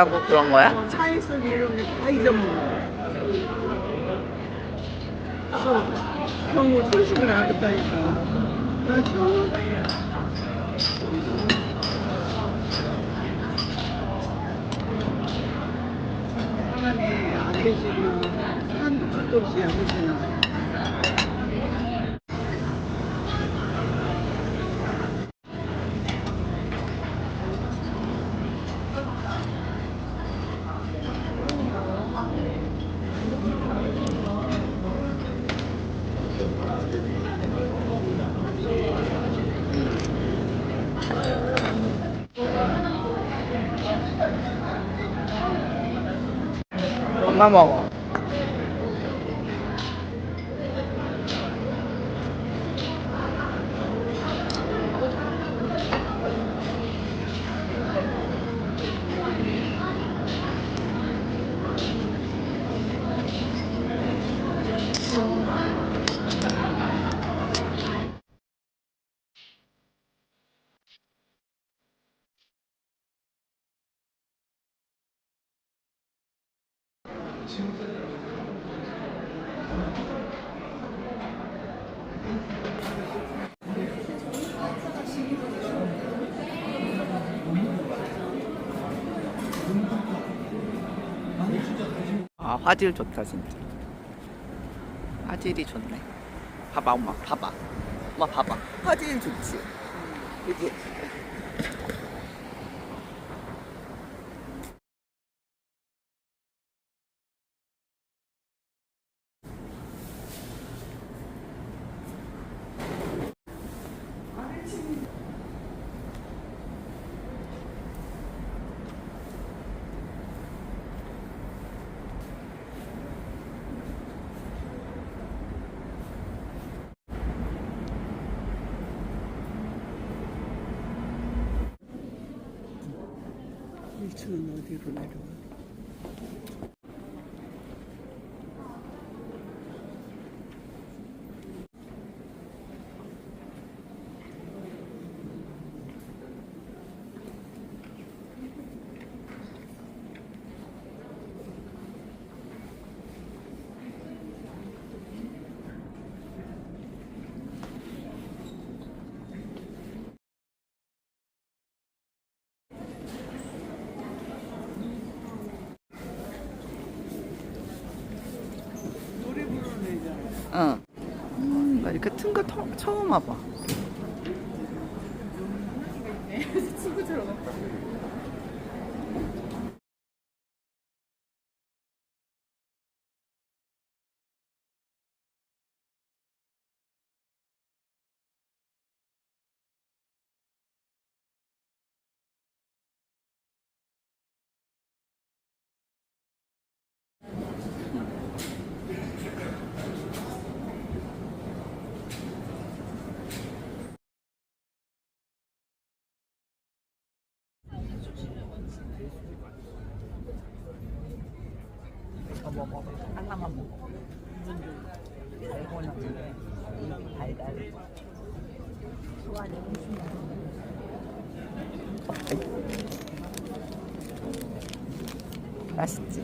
하고 그런 거야? 차에서 이렇게 다잊 형우 소식을 하겠다니까. 나 처음 사람이 안 계시면 한도 없이 아버지는 엄 마 먹어. 아 화질 좋다 진짜. 화질이 좋네. 봐봐 엄마 봐봐. 엄마 봐봐. 화질 좋지. 그지? 只能弄点那种。 응. 음, 나 이렇게 튼 거 처음 와봐. 이거 먹어. 하나만 먹어. 달고나 달달. 소안이 맛있지?